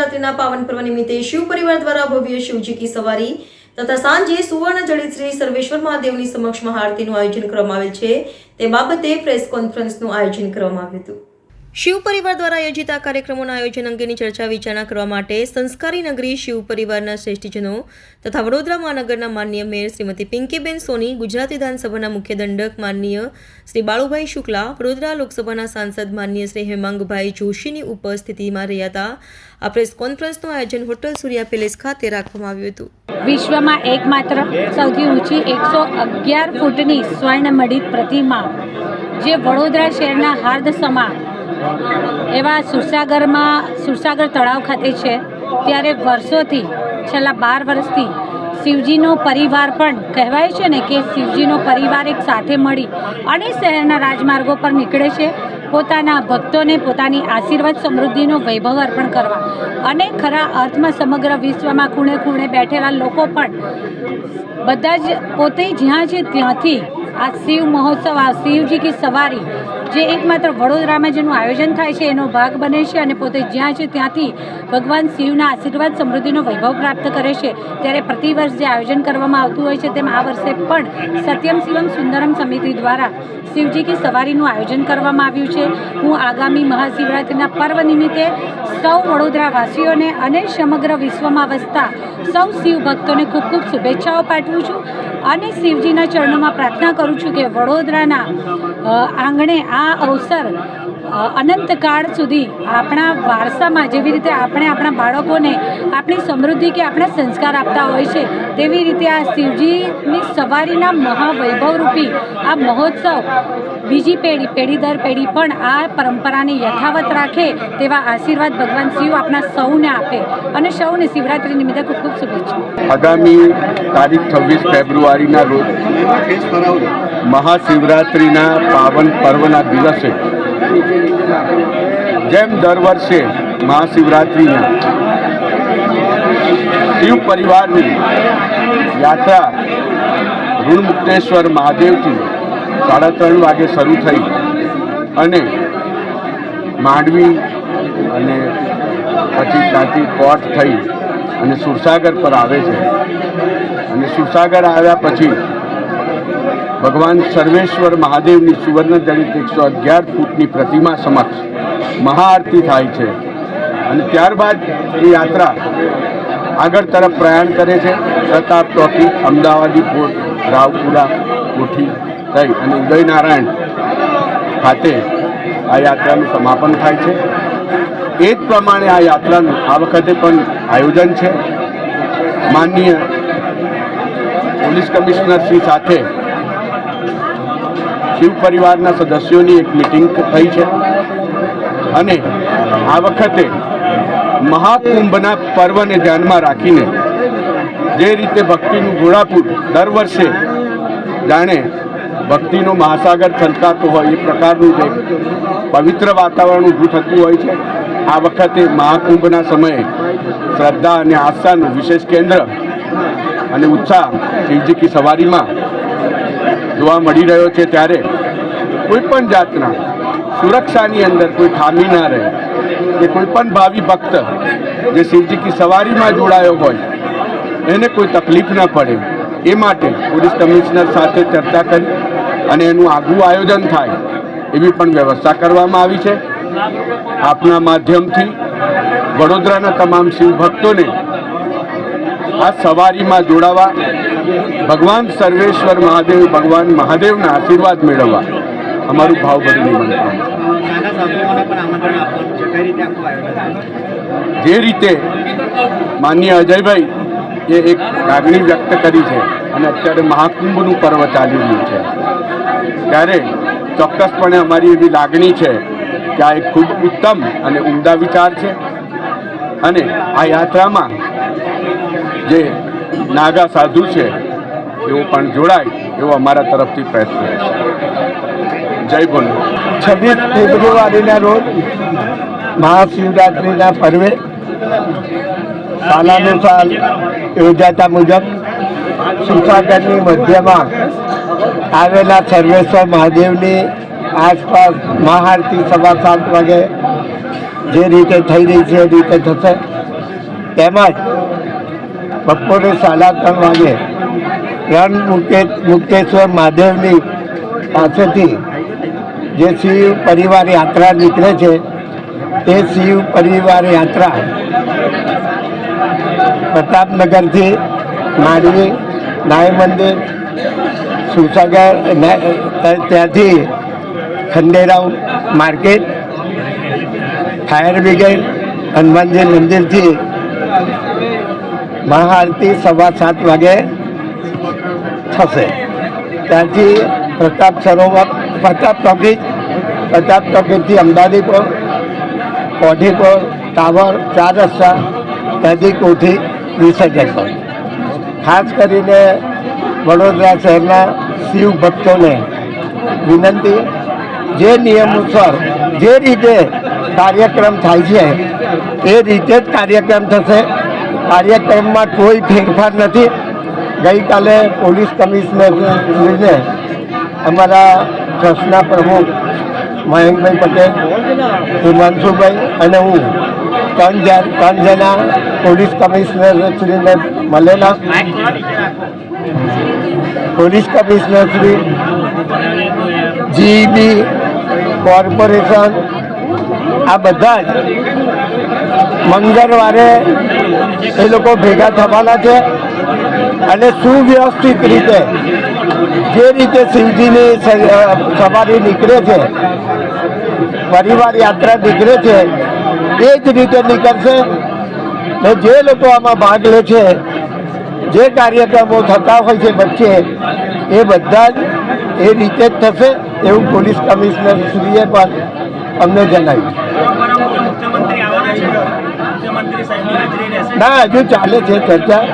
મહાશિવરાત્રિના પાવન પર્વ નિમિત્તે શિવ પરિવાર દ્વારા ભવ્ય શિવજી કી સવારી તથા સાંજે સુવર્ણ જડિત શ્રી સર્વેશ્વર મહાદેવની સમક્ષ મહાઆરતીનું આયોજન કરવામાં આવેલ છે. તે બાબતે પ્રેસ કોન્ફરન્સનું આયોજન કરવામાં આવ્યું હતું. શિવ પરિવાર દ્વારા આયોજિત આ કાર્યક્રમોના આયોજન અંગેની ચર્ચા વિચારણા કરવા માટે સંસ્કારી નગરી શિવ પરિવારના શ્રેષ્ઠીજનો તથા વડોદરા મહાનગરના માનનીય મેયર શ્રીમતી પિંકીબેન સોની, ગુજરાત વિધાનસભાના મુખ્ય દંડક માનનીય શ્રી બાળુભાઈ શુક્લા, વડોદરા લોકસભાના સાંસદ માનનીય શ્રી હેમાંગભાઈ જોશીની ઉપસ્થિતિમાં રહ્યા હતા આ પ્રેસ કોન્ફરન્સનું આયોજન હોટલ સૂર્યા પેલેસ ખાતે રાખવામાં આવ્યું હતું. વિશ્વમાં એકમાત્ર સૌથી ઊંચી એકસો અગિયાર ફૂટની સ્વર્ણમડિત પ્રતિમા, જે વડોદરા શહેરના હાર્દસમા એવા સુરસાગરમાં, સુરસાગર તળાવ ખાતે છે. ત્યારે વર્ષોથી, છેલ્લા બાર વર્ષથી શિવજીનો પરિવાર પણ કહેવાય છે ને કે શિવજીનો પરિવાર એક સાથે મળી અને શહેરના રાજમાર્ગો પર નીકળે છે. પોતાના ભક્તોને પોતાની આશીર્વાદ સમૃદ્ધિનો વૈભવ અર્પણ કરવા અને ખરા અર્થમાં સમગ્ર વિશ્વમાં ખૂણે ખૂણે બેઠેલા લોકો પણ બધા જ પોતે જ્યાં છે ત્યાંથી આ શિવ મહોત્સવ, આ શિવજી કી સવારી જે એકમાત્ર વડોદરામાં જેનું આયોજન થાય છે, એનો ભાગ બને છે અને પોતે જ્યાં છે ત્યાંથી ભગવાન શિવના આશીર્વાદ સમૃદ્ધિનો વૈભવ પ્રાપ્ત કરે છે. ત્યારે પ્રતિવર્ષ જે આયોજન કરવામાં આવતું હોય છે તેમ આ વર્ષે પણ સત્યમ શિવમ સુંદરમ સમિતિ દ્વારા શિવજી કી સવારીનું આયોજન કરવામાં આવ્યું છે. હું આગામી મહાશિવરાત્રિના પર્વ નિમિત્તે સૌ વડોદરાવાસીઓને અને સમગ્ર વિશ્વમાં વસતા સૌ શિવ ભક્તોને ખૂબ ખૂબ શુભેચ્છાઓ પાઠવું છું અને શિવજીના ચરણોમાં પ્રાર્થના કરું છું કે વડોદરાના આંગણે આ અવસર અનંતકાળ સુધી આપણા વારસામાં જેવી રીતે આપણે આપણા બાળકોને આપણી સમૃદ્ધિ કે આપણા સંસ્કાર આપતા હોય છે, તેવી રીતે આ શિવજીની સવારીના મહાવૈભવરૂપી આ મહોત્સવ બીજી પેઢી પેઢી દર પેઢી પણ આ પરંપરાને યથાવત રાખે તેવા આશીર્વાદ ભગવાન શિવ આપણા સૌને આપે. અને સૌને શિવરાત્રી નિમિત્તે ખૂબ ખૂબ શુભેચ્છા આગામી તારીખ છવ્વીસ ફેબ્રુઆરીના રોજ મહાશિવરાત્રિના પાવન પર્વના દિવસે જેમ દર વર્ષે મહાશિવરાત્રિના શિવ પરિવારની યાત્રા ઋણમુક્તેશ્વર મહાદેવથી સાડા ત્રણ વાગે શરૂ થઈ અને માંડવી અને પછી ત્યાંથી કોટ થઈ અને સુરસાગર પર આવે છે. અને સુરસાગર આવ્યા પછી ભગવાન સર્વેશ્વર મહાદેવની સુવર્ણ જડિત એકસો અગિયાર ફૂટની પ્રતિમા સમક્ષ મહાઆરતી થાય છે. અને ત્યારબાદ એ યાત્રા આગળ તરફ પ્રયાણ કરે છે. પ્રતાપ ચોકી અમદાવાદી પોર્ટ, રાવપુરા, કોઠી થઈ અને ઉદયનારાયણ ખાતે આ યાત્રાનું સમાપન થાય છે. એ જ પ્રમાણે આ યાત્રાનું આ વખતે પણ આયોજન છે. માનનીય પોલીસ કમિશનર શ્રી સાથે શિવ પરિવારના સદસ્યોની એક મિટિંગ થઈ છે. અને આ વખતે મહાકુંભના પર્વને ધ્યાનમાં રાખીને જે રીતે ભક્તિનું ઘોડાપુર દર વર્ષે જાણે ભક્તિનો મહાસાગર છલકાતો હોય એ પ્રકારનું જે પવિત્ર વાતાવરણ ઊભું થતું હોય છે, આ વખતે મહાકુંભના સમયે શ્રદ્ધા અને આસ્થાનું વિશેષ કેન્દ્ર અને ઉત્સાહ શિવજી કી સવારીમાં જોવા મળી રહ્યો છે ત્યારે કોઈ પણ જાતના સુરક્ષાની અંદર કોઈ ખામી ના રહે, કે કોઈ પણ ભાવિ ભક્ત જે શિવજી કી સવારીમાં જોડાયો હોય, એને કોઈ તકલીફ ના પડે, એ માટે પોલીસ કમિશનર સાથે ચર્ચા કરી અને એનું આગવું આયોજન થાય એવી પણ વ્યવસ્થા કરવામાં આવી છે. આપના માધ્યમથી વડોદરાના તમામ શિવ ભક્તોને આ સવારીમાં જોડાવા ભગવાન સર્વેશ્વર મહાદેવ, ભગવાન મહાદેવના આશીર્વાદ મેળવવા અમારું ભાવભરી નિમંત્રણ જે રીતે માન્ય અજયભાઈ એ એક લાગણી વ્યક્ત કરી છે અને અત્યારે મહાકુંભનું પર્વ ચાલી રહ્યું છે. ત્યારે ચોક્કસપણે અમારી એવી લાગણી છે કે આ એક ખૂબ ઉત્તમ અને ઉમદા વિચાર છે. અને આ યાત્રામાં જે નાગા સાધુ છે એવો પણ જોડાય એવો અમારા તરફથી પ્રયત્ન જય બોલ છવ્વીસ ફેબ્રુઆરીના રોજ મહાશિવરાત્રિના પર્વે સાલાનુસાર યોજાતા મુજબ સુસાગરની મધ્યમાં આવેલા સર્વેશ્વર મહાદેવની આસપાસ મહાઆરતી સવા સાત વાગે જે રીતે થઈ રહી છે એ રીતે થશે. તેમજ બપોરે સાડા ત્રણ વાગે રણ મુકે મુક્તેશ્વર મહાદેવની પાસેથી જે શિવ પરિવાર યાત્રા નીકળે છે, તે શિવ પરિવાર યાત્રા પ્રતાપનગરથી માંડવી નાય મંદિર ત- ત્યાંથી Khanderao market, fire brigade, Hanumanji મંદિરથી મહાઆરતી સવા સાત વાગે થશે. ત્યાંથી પ્રતાપ સરોવર, પ્રતાપ ટોકીજ પ્રતાપ ટોકીજથી અમદાવાદીપુર કોઠીપુર ટાવર, ચાર રસ્તા ત્યાંથી કોઠી, વિસર્જન ખાસ કરીને વડોદરા શહેરના શિવ ભક્તોને વિનંતી. જે નિયમોસર જે રીતે કાર્યક્રમ થાય છે, એ રીતે જ કાર્યક્રમ થશે. કાર્યક્રમમાં કોઈ ફેરફાર નથી. ગઈકાલે પોલીસ કમિશનરને અમારા ટ્રસ્ટના પ્રમુખ મયંકભાઈ પટેલ, હિમાંશુભાઈ અને હું ત્રણ ત્રણ જણા પોલીસ કમિશનરશ્રીને મળેલા. પોલીસ કમિશનરશ્રી જીઈબી કોર્પોરેશન. આ બધા જ મંગળવારે એ લોકો ભેગા થવાના છે અને સુવ્યવસ્થિત રીતે જે રીતે શિવજીની સવારી નીકળે છે, પરિવાર યાત્રા નીકળે છે, એ જ રીતે નીકળશે જે લોકો આમાં ભાગ લે છે જે કાર્યક્રમો થતા હોય છે વચ્ચે એ બધા જ એ રીતે જ થશે એવું પોલીસ કમિશનર શ્રીએ પણ અમને જણાવ્યું. ના હજુ ચાલે છે ચર્ચા.